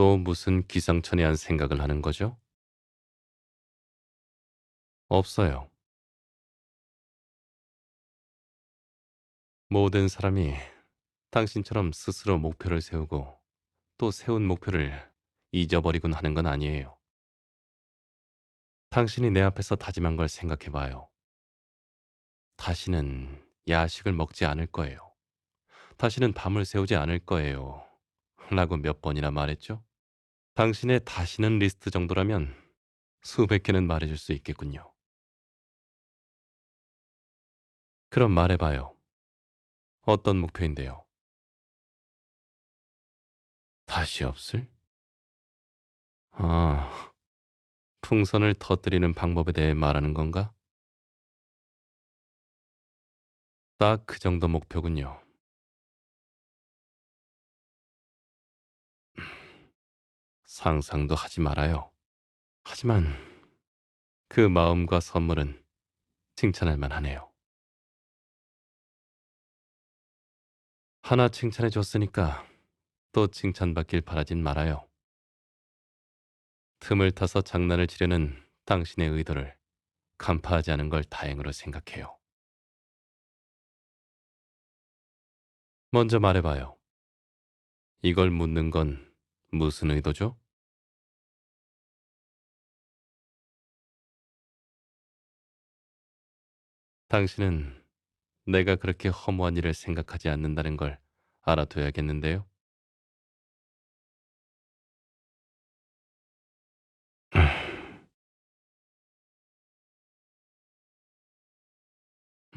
또 무슨 기상천외한 생각을 하는 거죠? 없어요. 모든 사람이 당신처럼 스스로 목표를 세우고 또 세운 목표를 잊어버리곤 하는 건 아니에요. 당신이 내 앞에서 다짐한 걸 생각해 봐요. 다시는 야식을 먹지 않을 거예요. 다시는 밤을 새우지 않을 거예요. 라고 몇 번이나 말했죠? 당신의 다시는 리스트 정도라면 수백 개는 말해줄 수 있겠군요. 그럼 말해봐요. 어떤 목표인데요? 다시 없을? 아, 풍선을 터뜨리는 방법에 대해 말하는 건가? 딱 그 정도 목표군요. 상상도 하지 말아요. 하지만 그 마음과 선물은 칭찬할 만하네요. 하나 칭찬해 줬으니까 또 칭찬받길 바라진 말아요. 틈을 타서 장난을 치려는 당신의 의도를 간파하지 않은 걸 다행으로 생각해요. 먼저 말해봐요. 이걸 묻는 건 무슨 의도죠? 당신은 내가 그렇게 허무한 일을 생각하지 않는다는 걸 알아둬야겠는데요.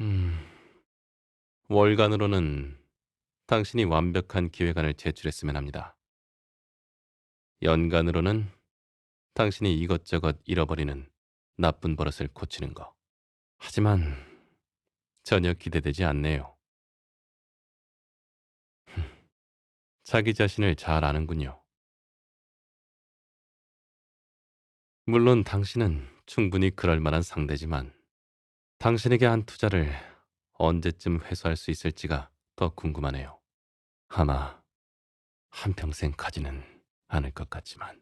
음, 월간으로는 당신이 완벽한 기획안을 제출했으면 합니다. 연간으로는 당신이 이것저것 잃어버리는 나쁜 버릇을 고치는 거. 하지만 전혀 기대되지 않네요. 자기 자신을 잘 아는군요. 물론 당신은 충분히 그럴 만한 상대지만 당신에게 한 투자를 언제쯤 회수할 수 있을지가 더 궁금하네요. 아마 한평생 가지는 않을 것 같지만.